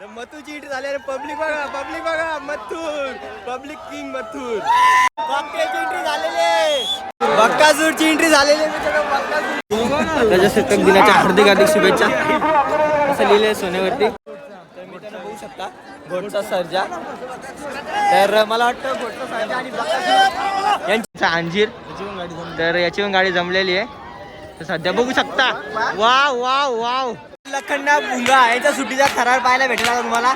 तर मथुरची एंट्री झाली पब्लिक बघा पब्लिक बघा Mathur. Public king Mathur. Entry झालेली बक्कासूरची एंट्री झालेली. प्रजासत्ताक दिनाच्या हार्दिक हार्दिक शुभेच्छा. असं लिहिलंय सोन्यावरती. तर मित्रांनो बघू शकता घोटचा सर्जा. तर मला वाटतं घोटचा सर्जा आणि बक्कासूर. यांचा अंजीर. तर याची पण गाडी जमलेली आहे. तर सध्या बघू शकता. Wow wow wow. Lakhanda Bhunga यांच्या सुट्टीचा थरार पाहायला भेटला का तुम्हाला.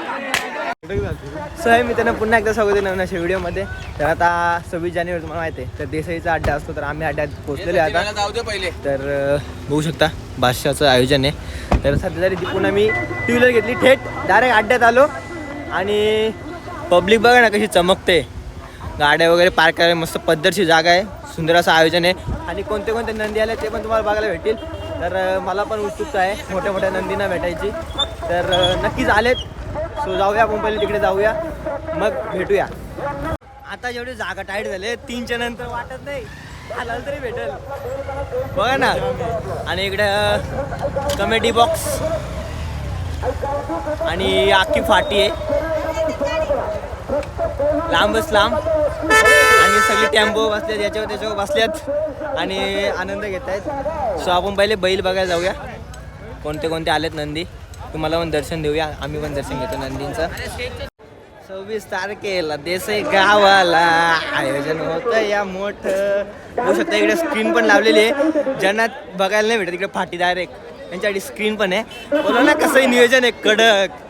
सो हे मी त्यांना पुन्हा एकदा स्वागत आहे नवीन अशा व्हिडिओमध्ये. तर आता सव्वीस जानेवारी तुम्हाला माहिती आहे तर देसाईचा अड्डा असतो तर आम्ही अड्ड्यात पोहोचलेलो आता. जाऊ दे पहिले. तर बघू शकता बादशाचं आयोजन आहे. तर सध्या तरी पुन्हा मी टू व्हीलर घेतली थेट डायरेक्ट अड्ड्यात आलो. आणि पब्लिक बघा ना कशी चमकते. गाड्या वगैरे पार्क करायला मस्त पद्धतशीर जागा आहे. सुंदर असं आयोजन आहे. आणि कोणते कोणते नंदी आले ते पण तुम्हाला बघायला भेटतील. तर मला पण उत्सुकता आहे मोठ्या मोठ्या नंदींना भेटायची. तर नक्कीच आलेत. सो जाऊया आपण पहिले तिकडे जाऊया. मग भेटूया. आता जेवढी जागा टाईट झाले तीनच्या नंतर वाटत नाही. आला तरी भेटेल. बघा ना. आणि इकडे कमेडी बॉक्स आणि आखी फाटी आहे. लांबच लांब. आणि सगळी टेम्पो बसल्यात याच्यावर त्याच्यावर बसल्यात आणि आनंद घेत आहेत सो आपण पहिले बैल बघायला जाऊया. कोणते कोणते आलेत नंदी? तुम्हाला पण दर्शन देऊया. आम्ही पण दर्शन घेतो नंदींचं. सव्वीस तारखेला देसाई गावाला आयोजन होतं या मोठं. होऊ शकता इकडे स्क्रीन पण लावलेली आहे. ज्यांना बघायला नाही भेटत इकडे फाटी डायरेक्ट त्यांच्यासाठी स्क्रीन पण आहे. बोला ना कसंही नियोजन आहे? कडक.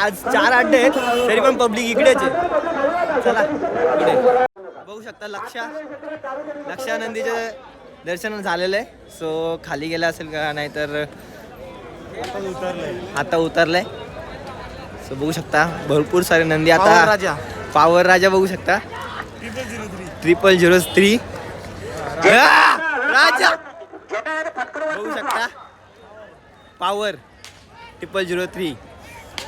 आज चार अड्डे आहेत तरी पण पब्लिक इकडेच आहे. चला इकडे. बघू शकता लक्षा लक्षानंदीचं दर्शन झालेलं आहे. सो खाली गेला असेल का? नाहीतर आता उतरलंय. सो बघू शकता भरपूर सारे नंदी आता राजा. पावर राजा बघू शकता. Triple zero three Raja! बघू शकता. पावर ट्रिपल झिरो थ्री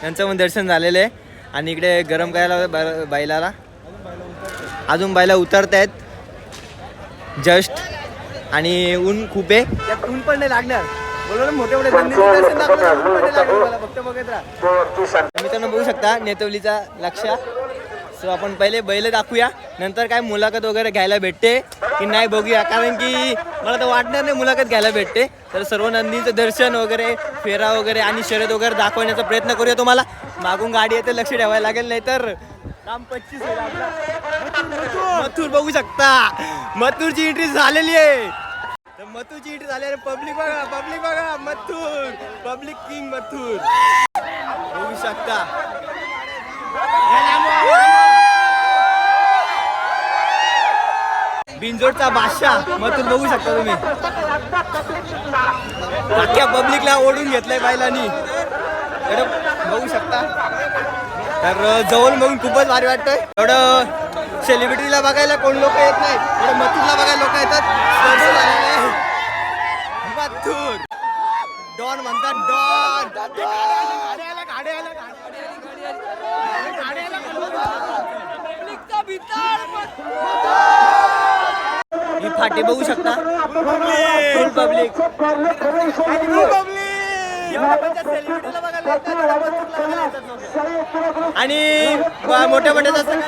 यांचं पण दर्शन झालेलं आहे. आणि इकडे गरम करायला बैलाला अजून बैला उतरतायत. जस्ट. आणि ऊन खूप आहे. त्यात ऊन पण नाही लागणार. मोठे मोठे फक्त बघत राहा. तर मित्रांनो बघू शकता नेतवलीचा लक्ष. सो आपण पहिले बैल दाखवूया. नंतर काय मुलाखत वगैरे घ्यायला भेटते की नाही बघूया. कारण की मला तर वाटणार नाही मुलाखत घ्यायला भेटते. तर सर्व नंदीचं दर्शन वगैरे फेरा वगैरे आणि शर्यत वगैरे दाखवण्याचा प्रयत्न करूया तुम्हाला. मागून गाडी येते लक्ष ठेवायला लागेल नाही तर काम पच्चीस. मथुर बघू शकता. मथुरची एंट्री झालेली आहे. तर मथुरची एंट्री झाली आहे. पब्लिक बघा पब्लिक बघा. मथुर. Public king Mathur. बघू शकता. बिंजोडचा बादशाह. मथुर बघू शकता तुम्ही. अख्ख्या पब्लिकला ओढून घेतलंय बायलानी. बघू शकता. तर जवळ बघून खूपच भारी वाटतंय. एवढं सेलिब्रिटीला बघायला कोण लोक येत नाही. एवढं मथुरला बघायला लोक येतात. मथुर. डॉन म्हणतात डॉन. ही फाटी बघू शकता. फुल पब्लिक आणि मोठ्या मोठ्या जसं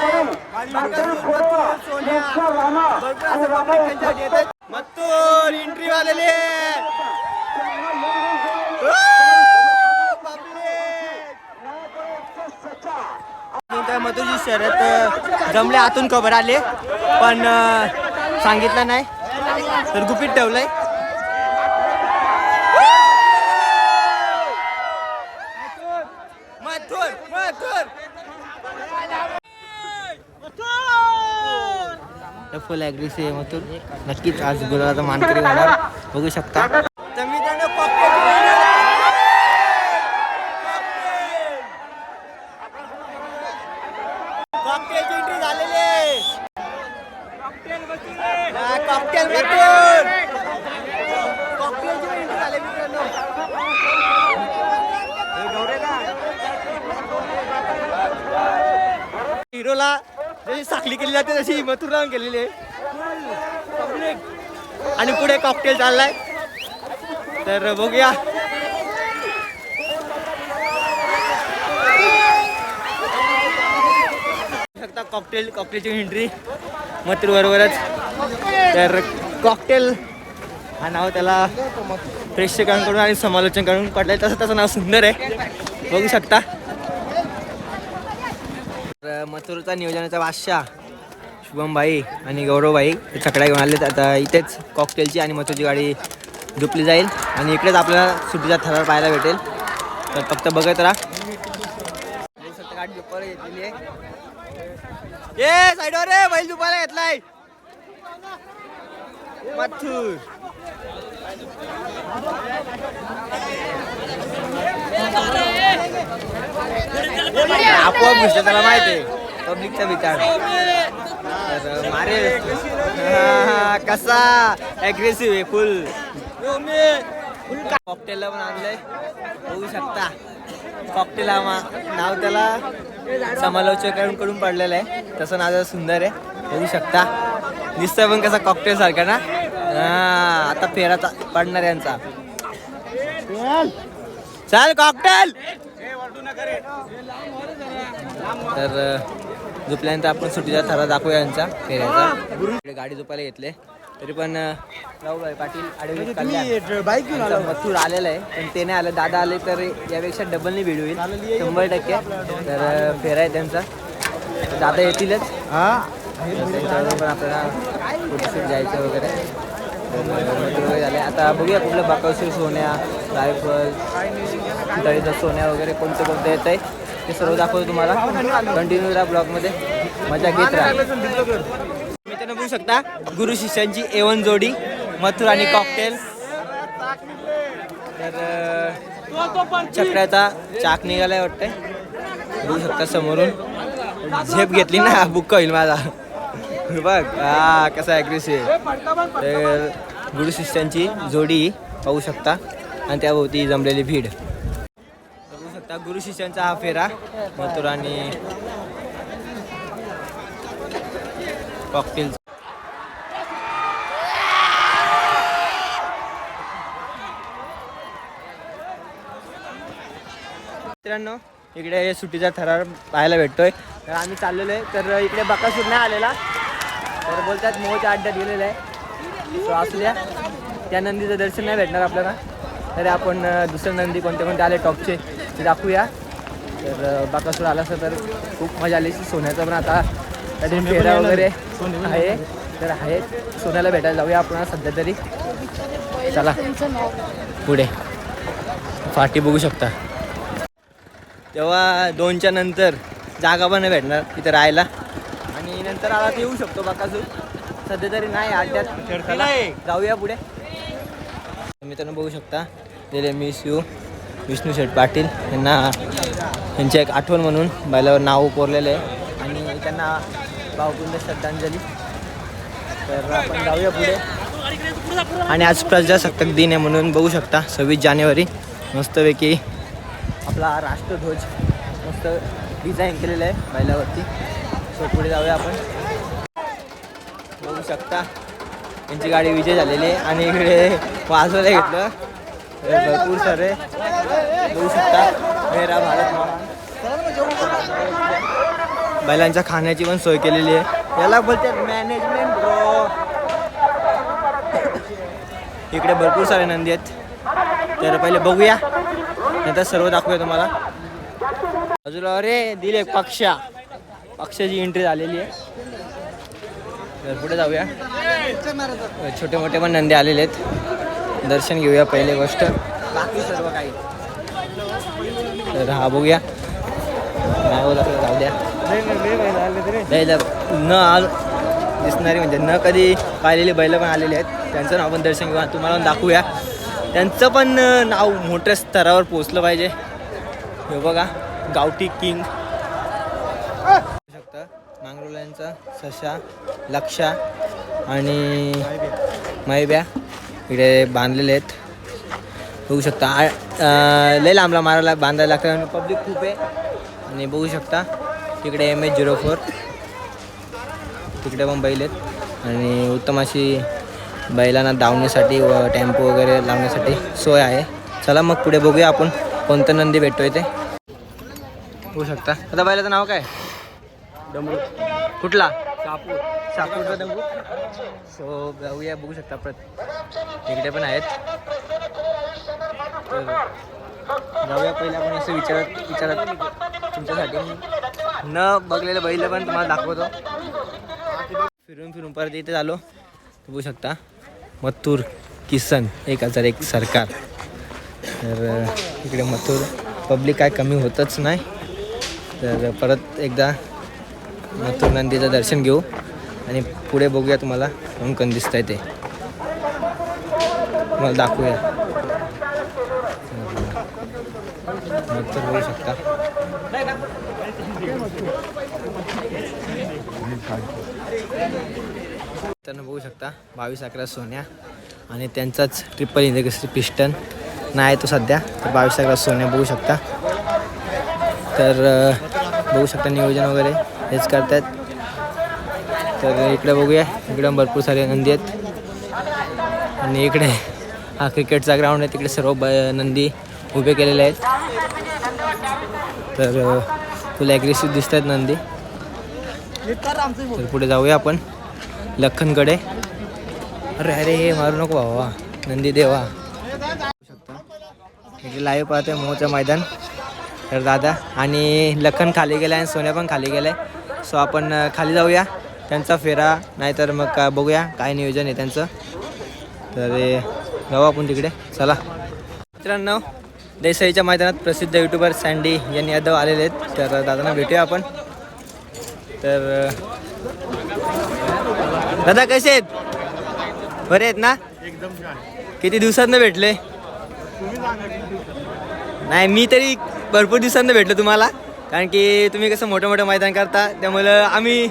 मत्तूर इंट्री वालेले मधुजी मथुरची जमले आतून कबर आले पण सांगितलं नाही. तर गुपित ठेवलंय मथुर मथुर फुल ॲग्रेसिव्ह आहे नक्कीच आज गुलाबाचा मानकरी होणार. बघू शकता तर मी त्यांना कॉकटेलची एंट्री झालेली आहे हा, कॉकटेल मथुर कॉकटेलची एंट्री झाली मित्रांनो हे गौरेला. हिरोला जशी साखली तशी मथुर केलेली आहे. आणि पुढे कॉकटेल चाललाय. तर बघूया. कॉकटेल कॉकटेलची एंट्री मथुर बरोबरच. तर कॉकटेल हा नाव त्याला प्रेक्षकांकडून आणि समालोचकांकडून पडलंय. तसं त्याचं नाव सुंदर आहे. बघू शकता. मथुरचा नियोजनाचा बादशाह शुभम भाई आणि गौरव भाई हे छकडा घेऊन आले आता इथेच कॉकटेलची आणि मथुरची गाडी झोपली जाईल. आणि इकडेच आपल्याला सुट्टीचा थरार पाहायला भेटेल. तर फक्त बघत राहा. गाडी झोपायला घेतलेली आहे ए साईडवर रे बैल झोपायला घेतलाय. मथुर. आपोआप घुसतो त्याला माहिती आहे. पब्लिकचा विचार. तर कसा? ॲग्रेसिव्ह आहे फुल कॉकटेलला पण आणलंय. होऊ शकता. कॉकटेल हा मा- नाव त्याला समालोचकांकडून पडलेलं आहे. तसं नाव सुंदर आहे. होऊ शकता. दिसतं पण कसा कॉकटेल सारखा ना? आता फेरा पडणार यांचा. चल कॉकटेल तर झोपल्यानंतर आपण सुट्टीचा थरा दाखवूया यांचा फेऱ्याचा. गाडी झोपायला घेतले. तरी पण अ, राहुलभाई पाटील बाईक मथुर आलेला आहे. पण ते नाही आलं. दादा आले तर यापेक्षा डबलनी भीड होईल. शंभर टक्के. तर फेरा आहे त्यांचा. दादा येतीलच. पण आपल्याला जायचं वगैरे. झाले आता बघूया कुठलं बाकावशीर सोन्या रायफल तळीचा सोन्या वगैरे कोणतं कोणतं येत आहे. ते सर्व दाखवतो तुम्हाला. कंटिन्यू राहा ब्लॉगमध्ये. मजा घेत राहा. मित्रांनो बघू शकता गुरु शिष्यांची एवन जोडी मथुर आणि कॉकटेल तर चक्राचा चाक निघालाय वाटतंय. बघू शकता समोरून. झेप घेतली ना बुक होईल माझा. बघ हा कसा ॲग्रेसिव्ह तर गुरु शिष्यांची जोडी पाहू शकता. आणि त्याभोवती जमलेली भीड. शकता गुरु शिष्यांचा हा फेरा. मथुर आणि कॉकटेल मित्रांनो इकडे सुट्टीचा थरार पाहायला भेटतोय. तर आम्ही चाललेलो आहे. तर इकडे बकासूर नाही आलेला. तर बोलतात मोहच्या अड्ड्यात गेलेला आहे. सो असू द्या. त्या नंदीचं दर्शन नाही भेटणार आपल्याला. तरी आपण दुसऱ्या नंदी कोणते कोणते आले टॉपचे. ते दाखवूया. तर बकासूर आला असं तर खूप मजा आली. सोन्याचं पण आता कधी फेरा वगैरे आहे. तर आहे. सोन्याला भेटायला जाऊया आपण सध्या तरी. चला. पुढे. फाटी बघू शकता. तेव्हा दोनच्या नंतर जागा पण भेटणार तिथे राहायला. आणि नंतर आला तर येऊ शकतो बाकासूर. सध्या तरी नाही चला, जाऊया पुढे. मित्रांनो बघू शकता. दिले मिस यू विष्णू शेठ पाटील यांना यांच्या एक आठवण म्हणून बैलावर नाव कोरलेलं आहे. आणि त्यांना भावपूर्ण श्रद्धांजली. तर आपण जाऊया पुढे. आणि आज प्रजासत्ताक दिन आहे म्हणून बघू शकता सव्वीस जानेवारी. मस्तपैकी आपला राष्ट्रध्वज मस्त डिझाईन केलेलं आहे बैलावरती. सो पुढे जाऊया आपण. बघू शकता त्यांची गाडी विजय झालेली आहे. आणि इकडे वाजवायला घेतलं. तर भरपूर सारे बघू शकता? मेरा भारत महान बैलांच्या खाण्याची पण सोय केलेली आहे. याला बोलतात मॅनेजमेंट ब्रो इकडे भरपूर सारे नंदी आहेत. तर पहिले बघूया. नंतर सर्व दाखवूया तुम्हाला. बाजूला अरे दिले पक्षा. पक्षाची एंट्री झालेली आहे. तर पुढे जाऊया. छोटे मोठे पण नंदी आलेले आहेत. दर्शन घेऊया पहिले गोष्ट. बाकी सर्व काही तर हा बघूया. नाही बोला तर जाऊ द्या. द्यायला न आल दिसणारी म्हणजे न कधी पाहिलेली बैल पण आलेली आहेत. त्यांचं नाव पण दर्शन घेऊया. तुम्हाला दाखवूया. त्यांचं पण नाव मोठ्या स्तरावर पोचलं पाहिजे. हे बघा गावठी किंग. शकतं. नांगरोला सशा लक्षा आणि मैब्या इकडे बांधलेले आहेत. बघू शकता. लय लांबला मारायला बांधायला लागतं पब्लिक खूप आहे. आणि बघू शकता तिकडे एम एच झिरो फोर तिकडे पण बैल आहेत. आणि उत्तम अशी बैलांना धावण्यासाठी व टेम्पो वगैरे लावण्यासाठी सोय आहे. चला मग पुढे बघूया आपण कोणतं नंदी भेटतोय ते. होऊ शकता. आता बैलाचं नाव काय? डमरू. कुठला? शापूरचा दंगू सो जाऊया बघू शकता प्रत इकडे पण आहेत. तर जाऊया पहिला आपण असं विचारत विचारत तुमच्यासाठी. न बघलेलं बैल पण तुम्हाला दाखवतो. फिरून फिरून परत इथे आलो. बघू शकता मथुर किसन एक हजार एक सरकार. तर इकडे मथुर पब्लिक काय कमी होतच नाही. तर परत एकदा मथुर नंदीचं दर्शन घेऊ. आणि पुढे बघूया तुम्हाला कोण दिसत आहे ते. तुम्हाला दाखवूया. तर, बघू शकता. त्यांना बघू शकता बावीस अकरा सोन्या आणि त्यांचाच ट्रिपल इंदकेसरी पिस्टन नाही तो सध्या तर बावीस अकरा सोन्या बघू शकता. तर बघू शकता नियोजन वगैरे. हेच करतात तर इकडे बघूया. इकडे भरपूर सारे नंदी आहेत. आणि इकडे हा क्रिकेटचा ग्राउंड आहे. तिकडे सर्व ब नंदी उभे केलेले आहेत. तर तुला ॲग्रेसिव्ह दिसत आहेत नंदी. तर पुढे जाऊया आपण लखनकडे. अरे अरे हे मारू नको भावा. नंदी देवा. इकडे लाईव्ह पाहते मोहचं मैदान. तर दादा आणि लखन खाली गेला आणि सोन्या पण खाली गेलाय. सो आपण खाली जाऊया. त्यांचा फेरा नाहीतर मग का बघूया काय नियोजन आहे त्यांचं. तर जाऊ आपण तिकडे. चला. मित्रांनो देसाईच्या मैदानात प्रसिद्ध युट्यूबर सँडी यांनी यादव आलेले आहेत. तर दादांना भेटूया आपण. तर दादा कसे आहेत? बरे आहेत ना? एकदम किती दिवसांना भेटले? नाही मी तरी भरपूर दिवसांना भेटलो तुम्हाला. कारण की तुम्ही कसं मोठं मोठं मैदान करता त्यामुळं आम्ही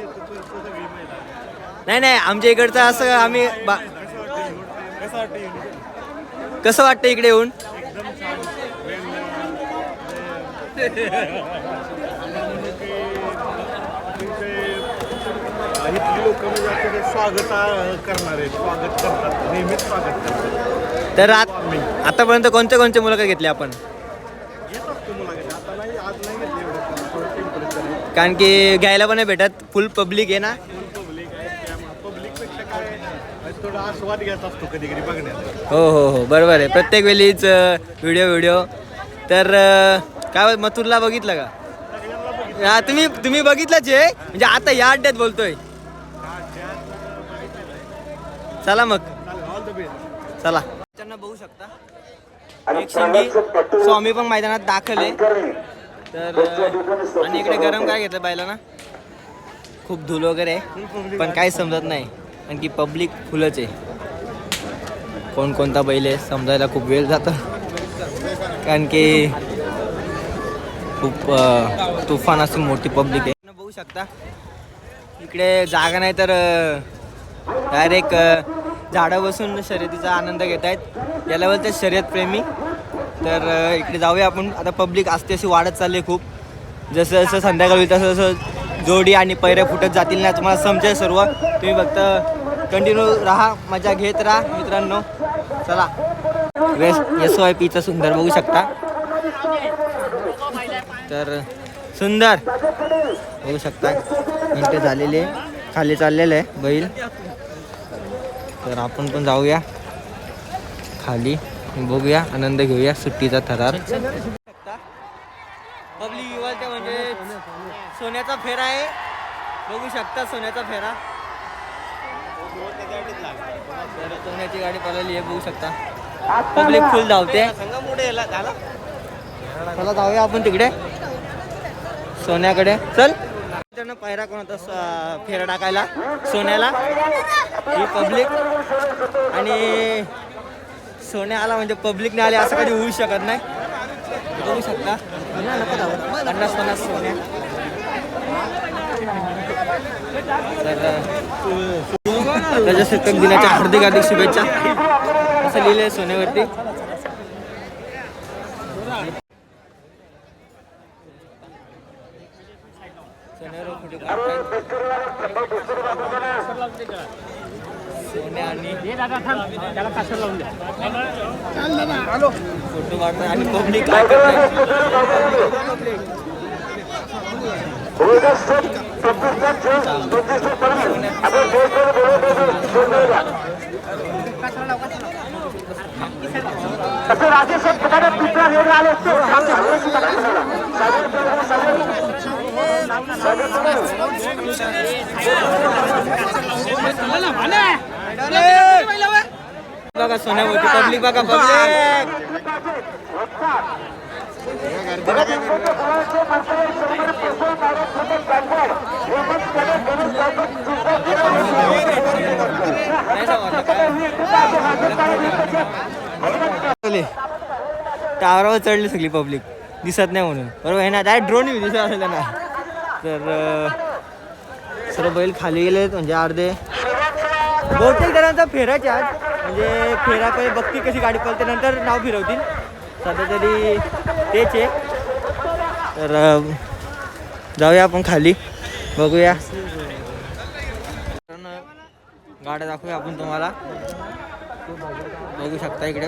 नाही नाही आमच्या इकडचं असं आम्ही बा कसं वाटतं कसं वाटतं इकडे येऊन? एकदम छान इथली लोक म्हणजे स्वागत स्वागत करतात नेहमीच स्वागत करतात तर आत आतापर्यंत कोणते कोणते मुलाखत घेतली आपण? असतो आता नाही आज नाही घेतली एवढं थोडं टेम्परेचर कारण की घ्यायला पण नाही भेटत फुल पब्लिक आहे ना पब्लिक आहे त्यामुळे पब्लिकपेक्षा काय आहे, थोडा आस्वाद घेत असतो कधी कधी बघण्यात. हो हो हो. बरोबर आहे. प्रत्येक वेळीच व्हिडिओ व्हिडिओ तर अ, काय मथुरला बघितलं का? हा तुम्ही तुम्ही बघितलंच आहे म्हणजे आता या अड्ड्यात बोलतोय. चला मग. ऑल द बेस्ट चला. त्यांना बघू शकता. एक शिंगी स्वामी पण मैदानात दाखल आहे तर अ, आणि इकडे गरम काय घेतलं पाहिलं ना खूप धूल वगैरे आहे. पण काही समजत नाही. कारण की पब्लिक फुलंच आहे. कोणकोणता बैल आहे समजायला खूप वेळ जातो. कारण की खूप तुफान अशी मोठी पब्लिक आहे. बघू शकता. इकडे जागा नाही तर डायरेक्ट झाडं बसून शर्यतीचा आनंद घेत आहेत याला बोलतात शर्यत प्रेमी. तर इकडे जाऊया आपण. आता पब्लिक असते अशी वाढत चालली खूप. जसं जसं संध्याकाळ होईल तसं जसं जोडी आणि पैरे फुटत जातील ना तुम्हाला समजेल सर्व. तुम्ही फक्त कंटिन्यू राहा मजा घेत राहा मित्रांनो. चला. वेस एस वाय पीचं सुंदर बघू शकता. तर सुंदर. बघू शकता. मिनटं झालेले खाली चाललेलं आहे बैल. तर आपण पण जाऊया. खाली. बघूया आनंद घेऊया सुट्टीचा थरार. पब्लिक युवा म्हणजे सोन्याचा फेरा आहे. बघू शकता सोन्याचा फेरा. तर सोन्याची गाडी पळाली आहे बघू शकता. पब्लिक फुल धावते. चला जाऊया आपण तिकडे. सोन्याकडे. चल. त्यांना पायरा कोणता स- फेरा टाकायला. सोन्याला. ही पब्लिक. आणि सोन्या आला म्हणजे पब्लिकने आले असं कधी होऊ शकत नाही. बघू शकता. पन्नास पन्नास सोन्या. तर प्रजासत्ताक दिनाच्या हार्दिक हार्दिक शुभेच्छा. असं लिहिलंय सोन्यावरती. सोन्यावर फोटो काढतायत. सोन्या आणि फोटो काढतात आणि पब्लिक काय करताय बघा सोन्यावरती पब्लिक बघा पब्लिक. टावरावर चढली सगळी पब्लिक दिसत नाही म्हणून. बरोबर आहे ना? डायरेक्ट ड्रोन येऊ दिसत असेल ना तर सर्व बैल खाली गेलेत म्हणजे अर्धे. बहुतेक जणांचा फेराचे आज म्हणजे फेरा पहिले बघतील कशी गाडी पळते नंतर नाव फिरवतील. सध्या तरी तेच आहे. तर जाऊया आपण खाली. बघूया. गाड्या दाखवूया आपण तुम्हाला. बघू शकता इकडे.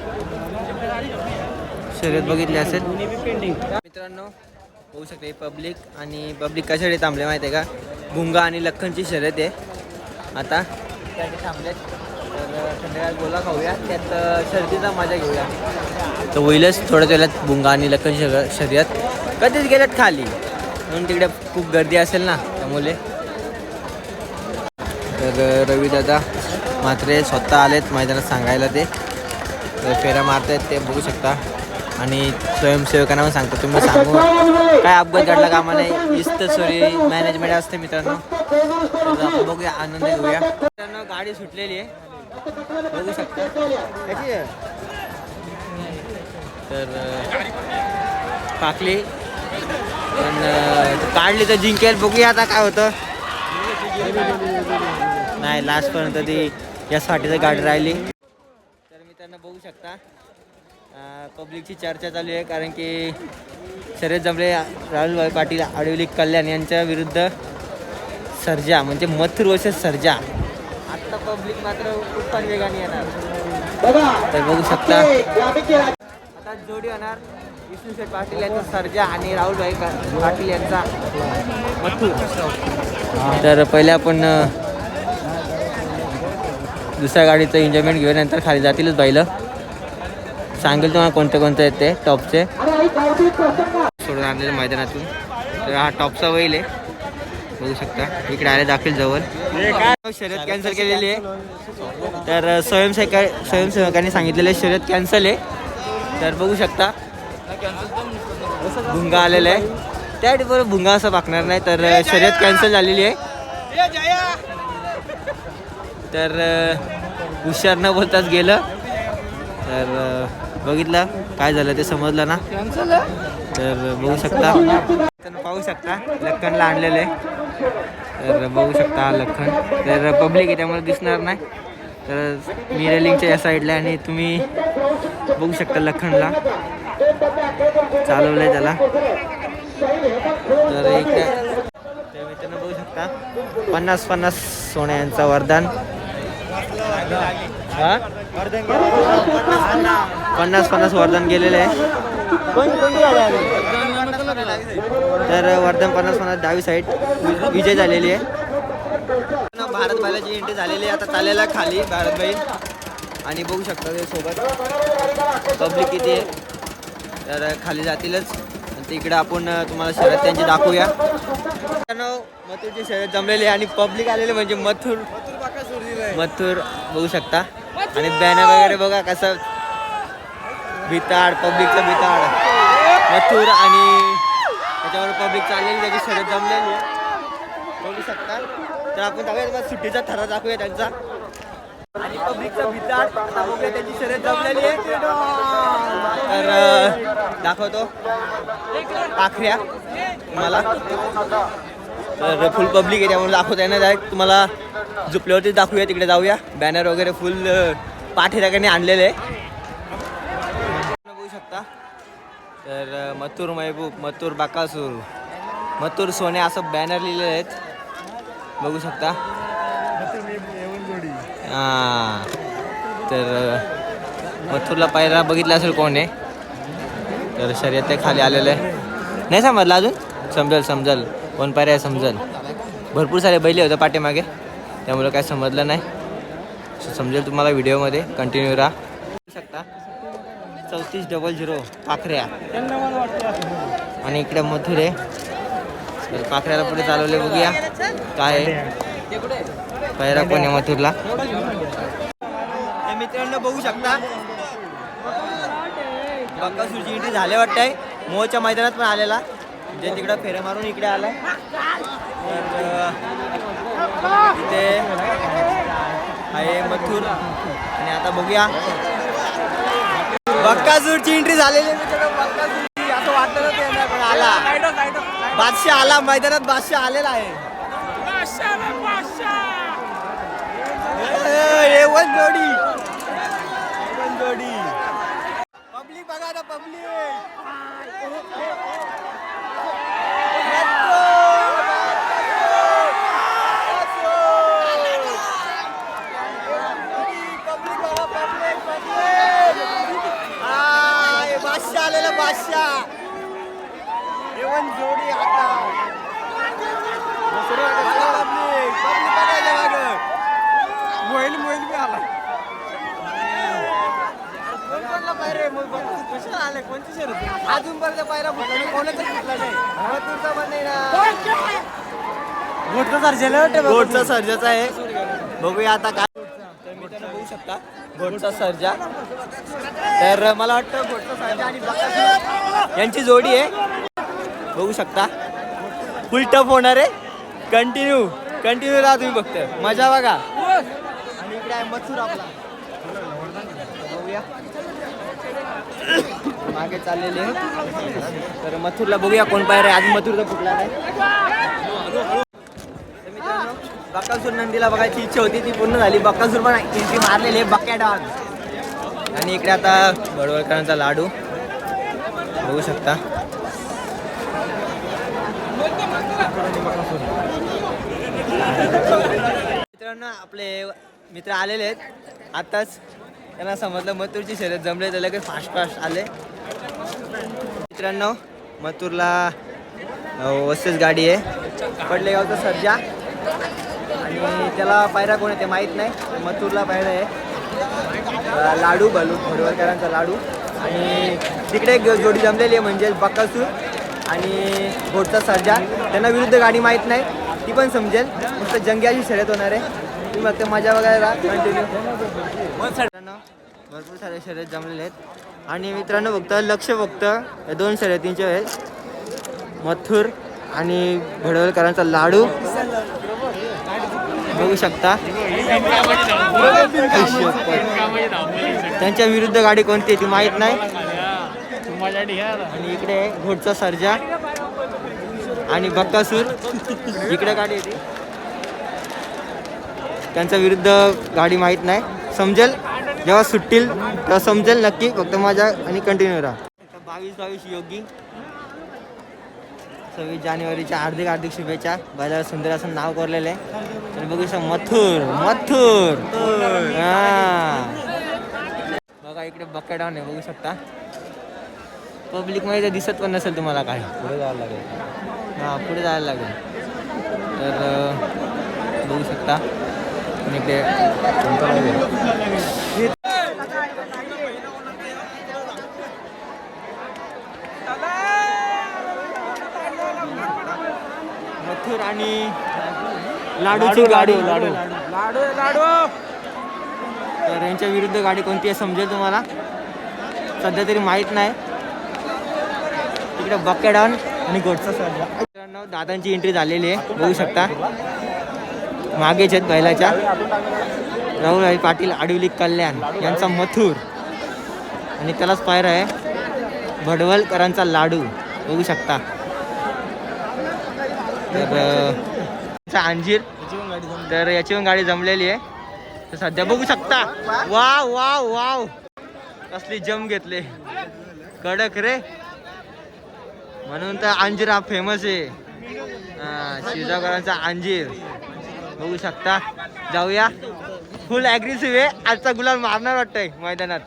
शर्यत बघितली असेल. मित्रांनो होऊ शकते पब्लिक आणि पब्लिक कशासाठी थांबले माहिती आहे का? भुंगा आणि लखनची शर्यत आहे. आता त्यासाठी थांबलेत. तर संध्याकाळी गोला खाऊया. त्यात अं, शर्यतीचा मजा घेऊया. तर होईलच थोड्या वेळात भुंगा आणि लखन शर शर्यत. कधीच गेल्यात खाली. म्हणून तिकडे खूप गर्दी असेल ना त्यामुळे. तर रवी दादा मात्र स्वतः आलेत मैदानात सांगायला ते. तर फेऱ्या मारतायत ते बघू शकता. आणि स्वयंसेवकांना पण सांगतो तुम्ही सांगू. काय अपघात घडला कामा नाही इस्त सोरी मॅनेजमेंट असते मित्रांनो. आपण बघूया आनंद घेऊया. मित्रांनो गाडी सुटलेली आहे. बघू शकता. तर पाकली. पण काढली तर जिंकेल. बघूया आता काय होतं. नाही लास्टपर्यंत ती या साठीचं गाडी राहिली. तर मित्रांनो बघू शकता. पब्लिकची चर्चा चालू आहे कारण की शर्यत जमले राहुलभाई पाटील आडवली कल्याण यांच्या विरुद्ध सर्जा म्हणजे मथुर वर्सेस सर्जा. आत्ता पब्लिक मात्र खूप पण वेगाने येणार. तर बघू शकता. आता जोडी होणार विष्णू शेठ पाटील यांचा सर्जा आणि राहुलभाई का- पाटील यांचा मथुर. तर पहिले आपण दुसऱ्या गाडीचं एन्जॉयमेंट घेऊन नंतर खाली जातीलच बैल. सांगेल तुम्हाला कोणते कोणते आहेत ते टॉपचे. सोडून आणलेले मैदानातून. तर हा टॉपचा बैल आहे. बघू शकता. इकडे आले दाखल जवळ. शर्यत कॅन्सल केलेली आहे. तर स्वयंसेवका स्वयंसेवकांनी सांगितलेले शर्यत कॅन्सल आहे. तर बघू शकता. भुंगा आलेला आहे. त्या बरोबर भुंगा असं पाकणार नाही. तर शर्यत कॅन्सल झालेली आहे. तर हुशार न बोलताच गेलं. तर बघितलं? काय झालं ते समजलं ना? तर बघू शकता. तर पाहू शकता लखनला आणलेलं आहे. तर बघू शकता लखन. तर पब्लिक आहे त्यामुळे दिसणार नाही. तर मिरलिंगच्या या साईडला आणि तुम्ही बघू शकता लखनला. चालवलंय त्याला. तर मित्रांनो बघू शकता. पन्नास पन्नास सोन्या यांचा वरदान. हा? पन्नास पन्नास वरदान गेलेले आहे. तर वर्धन पन्नास पन्नास डावी साईड विजय झालेली आहे. भारत बैलाची एंट्री झालेली आहे. आता चालेला खाली भारत बैल. आणि बघू शकता ते सोबत पब्लिक किती आहे. तर खाली जातीलच. आणि ते इकडे आपण तुम्हाला शर्यत त्यांची दाखवूया. मथुरची शर्यत जमलेली आहे आणि पब्लिक आलेले म्हणजे मथुर मथुर बघू शकता. आणि बॅनर वगैरे बघा कसं भिताड पब्लिकचं भिताड. मथुर आणि त्याच्यावर पब्लिक चाललेली त्याची शर्यत जमलेली. बघू शकता. तर आपण जाऊया सुट्टीचा थरा दाखवूया त्यांचा. आणि पब्लिकचा भिताड दाखवूया त्याची शर्यत जमलेली आहे. तर दाखवतो. पाखऱ्या तुम्हाला. तर फुल पब्लिक आहे त्यामुळे दाखवता येणार आहे. तुम्हाला झुपल्यावरतीच दाखवूया तिकडे जाऊया. बॅनर वगैरे फुल पाठीरागाने आणलेले आहे. बघू शकता. तर मथूर मथुर महबूब मथुर बाकासूर मथुर सोने असं बॅनर लिहिलेले आहेत. बघू शकता. हां. तर मथुरला पायरा बघितला असेल कोण आहे? तर शर्यत खाली आलेलं आहे. नाही समजलं अजून? समजेल समजेल. कोण पायऱ्या आहे समजेल? भरपूर सारे बैले होते पाठीमागे. त्यामुळे काय समजलं नाही. समजेल तुम्हाला व्हिडिओमध्ये. कंटिन्यू राहा. शकता. चौतीस डबल झिरो पाखऱ्या. आणि इकडे मथुर आहे. तर पाखऱ्याला पुढे चालवले बघूया. काय पैरा कोण आहे मथुरला? मित्रांनो बघू शकता. बक्कासूरची एंट्री झाले वाटतंय. मोहच्या मैदानात पण आलेला. जे तिकडं फेऱ्या मारून इकडे आलाय. तर तिथे आहे मथुर आणि आता बघूया बक्काजूरची एंट्री झालेली बक्काजूरची असं वाटतं ते पण आला बादशाह आला मैदानात बादशाह आलेला आहे जोडी जोडी पब्लिक बघा ना पब्लिक बादशाह आलेला बादशाह एवन जोडी आता पब्लिक पब्लिक बघायला मागं मोबाईल मोबाईल बी आला कोणकोणला पायरे मग बघ, कशाला आले कोणती शरत अजूनपर्यंत पायरा फुटला नाही कोणाचा फुटला नाही मथुरचा पण नाही ना घोटचा सर्जा घोटचा सर्जाचा आहे. बघूया आता काय. तर मित्रांनो बघू शकता. घोटचा सर्जा. तर मला वाटतं घोटचा सर्जा आणि बकासूर यांची जोडी आहे. बघू शकता. फुल टफ होणार आहे. कंटिन्यू कंटिन्यू राहा तुम्ही फक्त. मजा बघा. आणि इकडे आहे मथुर आपला. बघूया. मागे चाललेले. तर मथुरला बघूया कोण पाहिजे अजून मथुरचा फुटला नाही. बक्कासूर नंदीला बघायची इच्छा होती ती पूर्ण झाली. बक्कासूर पण एंट्री मारलेली आहे बक्या डॉग. आणि इकडे आता बडवळकरांचा लाडू. बघू शकता. मित्रांनो आपले मित्र आलेले आहेत. आताच त्यांना समजलं मथुरची शर्यत जमले तर लगेच फास्ट फास्ट आले. मित्रांनो मथुरला वसेच गाडी आहे. पडले गावचा सर्जा. आणि त्याला पायरा कोण आहे ते माहीत नाही मथुरला पायरा आहे. लाडू बलू भडवळकरांचा लाडू. आणि तिकडे एक जोडी जमलेली आहे म्हणजे बक्कासूर आणि घोटचा सर्जा. त्यांना विरुद्ध गाडी माहीत नाही ती पण समजेल. फक्त जंग्याची शर्यत होणार आहे. तुम्ही फक्त मजा बघायला कंटिन्यू भरपूर सारे शर्यत जमलेले आहेत. आणि मित्रांनो फक्त लक्ष फक्त या दोन शर्यतींचे आहेत. मथुर आणि भडवलकरांचा लाडू. बघू शकता. त्यांच्या विरुद्ध गाडी कोणती आहे ती माहीत नाही. आणि इकडे घोटचा सर्जा. आणि बक्कासूर. इकडे गाडी येते त्यांच्या विरुद्ध गाडी माहीत नाही. समजेल जेव्हा सुटतील तेव्हा समजेल नक्की. फक्त माझ्या आणि कंटिन्यू राहा. बावीस बावीस योगी सव्वीस जानेवारीच्या हार्दिक हार्दिक शुभेच्छा. बाजारात सुंदर असं नाव कोरलेलं आहे. तर बघू शकता मथुर मथुर. हा. बघा इकडे डाऊन आहे बघू शकता. पब्लिकमध्ये तर दिसत पण नसेल तुम्हाला काय पुढे जायला लागेल. हां पुढे जायला लागेल. तर बघू शकता. आणि इकडे मथुर आणि लाडूची गाडी. लाडू. लाडू लाडू. तर यांच्या विरुद्ध गाडी कोणती आहे समजेल तुम्हाला? सध्या तरी माहीत नाही. तिकडे बकेट ऑन आणि गोडचा मित्रांनो दादांची एंट्री झालेली आहे. बघू शकता. मागेच आहेत बैलाच्या. राहुल पाटील आडवली कल्याण यांचा मथुर. आणि त्यालाच पायरा आहे. भडवलकरांचा लाडू. बघू शकता. तर अंजीर. तर याची पण गाडी जमलेली आहे. तर सध्या बघू शकता. Wow wow wow. कसली जम घेतले. कडक रे. म्हणून तर अंजीर हा फेमस आहे. हा, अंजीर. बघू शकता. जाऊया. फुल ॲग्रेसिव्ह आहे. आजचा गुलाल मारणार वाटतंय मैदानात.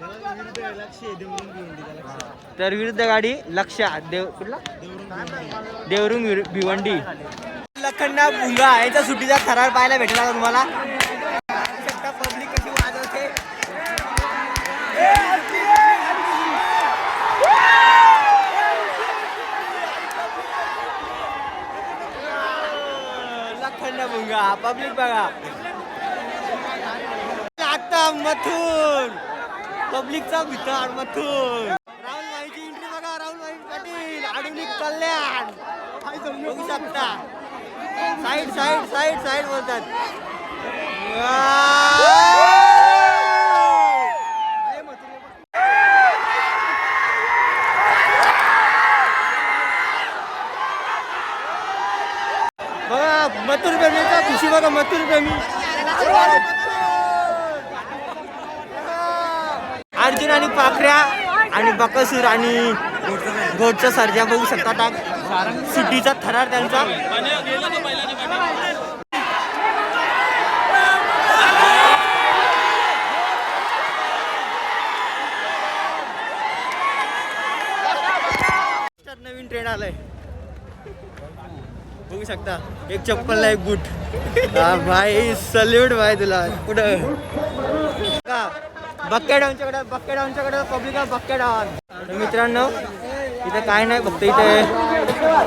तर विरुद्ध गाडी लक्षा देव कुठला? देवरुंग भिवंडी. लखंडा भुंगा याचा सुट्टीचा थरार पाहायला भेटला तुम्हाला. पब्लिक कशी वाजवते? लखन्ना भुंगा पब्लिक बघा. आता मथुर. पब्लिकचा भितर मथुन राहुल माहीची एंट्री बघा राहुल माही पाटील आडुनिक कल्याण. बघू शकता साईड साईड साईड साईड बोलतात. बघा मथुर प्रेमीचा खुशी बघा मथुर प्रेमी. अर्जुन आणि पाखऱ्या आणि बकासूर आणि गोडचा सर्जा बघू शकता त्या सुट्टीचा थरार त्यांचा. नवीन ट्रेन आलाय. बघू शकता. एक चप्पल एक बूट. बाय भाई सल्यूट भाई तुला. कुठं का बक्के डाऊनच्याकडे बक्के डाऊनच्याकडे पब्लिक बक्के डाऊन मित्रांनो इथे काय नाही फक्त इथे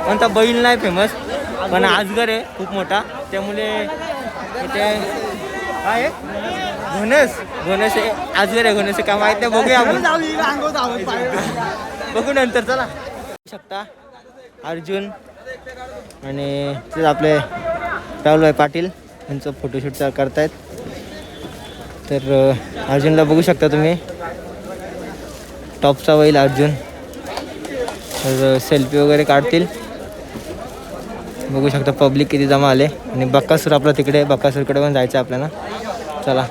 कोणता बैल नाही फेमस पण आजगर आहे खूप मोठा. त्यामुळे इथे काय आहे? घनस आहे आजगर आहे घनस काय का माहीत नाही बघूया आपण. बघू नंतर चला. शकता अर्जुन आणि तेच आपले राहुलभाई पाटील यांचं फोटोशूट करतायत. तर अर्जुनला बघू शकता तुम्ही. टॉपचा होईल अर्जुन. तर सेल्फी वगैरे काढतील. बघू शकता पब्लिक किती जमा आले. आणि बक्कासूर आपला तिकडे बक्कासूरकडे पण जायचं आहे आपल्याला. चला.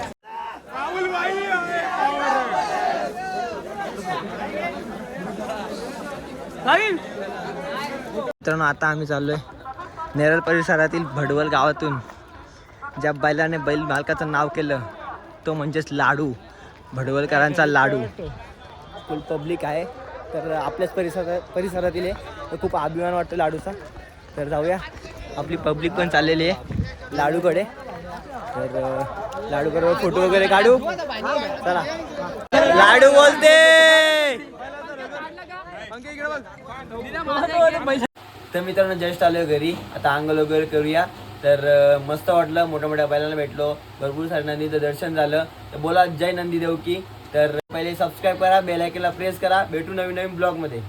मित्रांनो आता आम्ही चाललोय नेरळ परिसरातील भडवल गावातून. ज्या बैलाने बैल मालकाचं नाव केलं तो म्हणजेच लाडू. भडवलकरांचा लाडू. फुल पब्लिक आहे. तर आपल्याच परिसरात परिसरातील आहे. तर खूप अभिमान वाटतो लाडूचा. तर जाऊया. आपली पब्लिक पण चाललेली आहे. लाडूकडे. तर लाडूकडे फोटो वगैरे काढू. चला. लाडू बोलते. तर मित्रांनो जस्ट आलोय घरी. आता अंगल वगैरे करूया. तर मस्त वाटलं. मोठ्या मोठ्या बैलांना भेटलो. भरपूर साऱ्या नंदीचं दर्शन झालं. तर बोला जय नंदी देवकी तर पहिले सबस्क्राईब करा बेल आयकनला प्रेस करा. भेटू नवीन नवीन ब्लॉगमध्ये